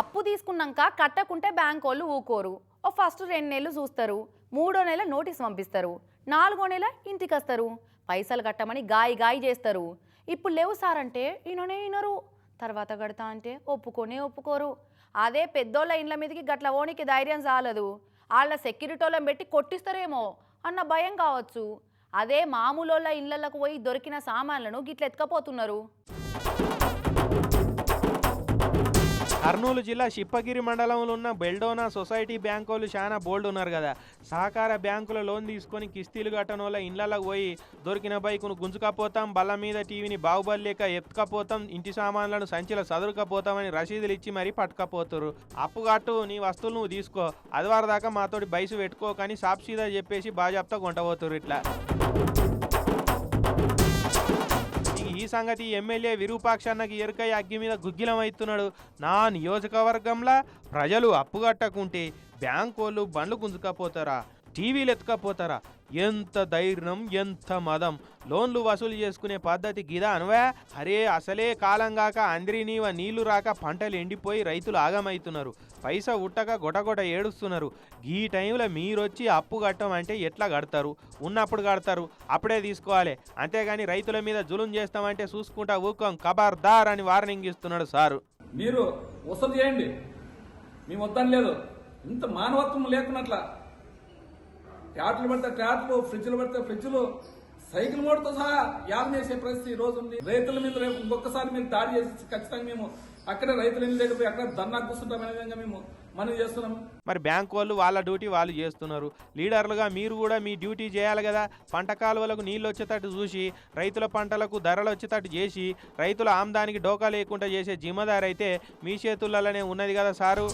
అప్పు తీసుకున్నాక కట్టకుంటే బ్యాంక్ వాళ్ళు ఊకోరు. ఓ ఫస్ట్ రెండు నెలలు చూస్తారు. మూడో నెల నోటీస్ పంపిస్తారు. నాలుగో నెల ఇంటికి వస్తారు పైసలు కట్టమని గాయి గాయి చేస్తారు. ఇప్పుడు లేవు సార్ అంటే ఈయననే ఈనరు. తర్వాత కడతా అంటే ఒప్పుకొనే ఒప్పుకోరు. అదే పెద్దోళ్ళ ఇండ్ల మీదకి గట్ల ఓనికి ధైర్యం చాలదు వాళ్ళ సెక్యూరిటీలను పెట్టి కొట్టిస్తారేమో అన్న భయం కావచ్చు. అదే మామూలోళ్ళ ఇళ్ళకు పోయి దొరికిన సామాన్లను గిట్ల ఎత్తుకపోతున్నారు. కర్నూలు జిల్లా శిప్పగిరి మండలంలో ఉన్న బెల్డోనా సొసైటీ బ్యాంకు వాళ్ళు చాలా బోల్డ్ ఉన్నారు కదా. సహకార బ్యాంకుల లోన్ తీసుకొని కిస్తీలు కట్టనోళ్ళ ఇళ్ళలోకి పోయి దొరికిన బైకును గుంజుకపోతాం బల్ల మీద టీవీని బాగుబల్లేక ఎత్తుకపోతాం ఇంటి సామాన్లను సంచిలో సదురుకపోతామని రసీదులు ఇచ్చి మరీ పట్టుకపోతారు అప్పు కట్టు నీ వస్తువులు నువ్వు తీసుకో అదివారం దాకా మాతోటి బైసు పెట్టుకో కానీ సాప్సీదా చెప్పేసి బాజాప్తా కొంటపోతారు ఇట్లా. సంగతి ఎమ్మెల్యే విరూపాక్షన్నకి ఎరుకై అగ్గి మీద గుగ్గిలం అవుతున్నాడు నా నియోజకవర్గంలో ప్రజలు అప్పు కట్టకుంటే బ్యాంక్ వాళ్ళు బండ్లు గుంజుకపోతారా? టీవీలు ఎత్తుకపోతారా? ఎంత ధైర్యం ఎంత మదం. లోన్లు వసూలు చేసుకునే పద్ధతి గిదా అనువా? అరే అసలే కాలం కాక అందరి నీవ నీళ్ళు రాక పంటలు ఎండిపోయి రైతులు ఆగమవుతున్నారు పైసా ఉట్టక గొటగొట ఏడుస్తున్నారు. ఈ టైంలో మీరొచ్చి అప్పు కట్టమంటే ఎట్లా కడతారు? ఉన్నప్పుడు కడతారు అప్పుడే తీసుకోవాలి. అంతేగాని రైతుల మీద జులుం చేస్తామంటే చూసుకుంటా ఊకం కబార్దార్ అని వార్నింగ్ ఇస్తున్నాడు సారు. మీరు వసూలు చేయండి. మేము వద్దని లేదు ఇంత మానవత్వం లేకున్నట్లా ట్యాట్లు పడితే ట్యాట్లు ఫ్రిడ్జ్లు పడితే ఫ్రిడ్జ్లు సైకిల్ మోడతో సహా యాదం చేసే పరిస్థితి ఈ రోజు ఉంది. రైతుల మీద రేపు ఇంకొకసారి మీరు దాడి చేసి ఖచ్చితంగా మేము అక్కడే రైతులు ఇల్లు లేకపోయి అక్కడ ధర్నా కూర్చుంటామనే విధంగా మేము మనం చేస్తున్నాం. మరి బ్యాంక్ వాళ్ళు వాళ్ళ డ్యూటీ వాళ్ళు చేస్తున్నారు. లీడర్లుగా మీరు కూడా మీ డ్యూటీ చేయాలి కదా. పంట కాలువలకు నీళ్ళు వచ్చేటట్టు చూసి రైతుల పంటలకు ధరలు వచ్చేటట్టు చేసి రైతుల ఆమ్దానికి డోకా లేకుండా చేసే జిమ్మదారు అయితే మీ చేతులలోనే ఉన్నది కదా సారు?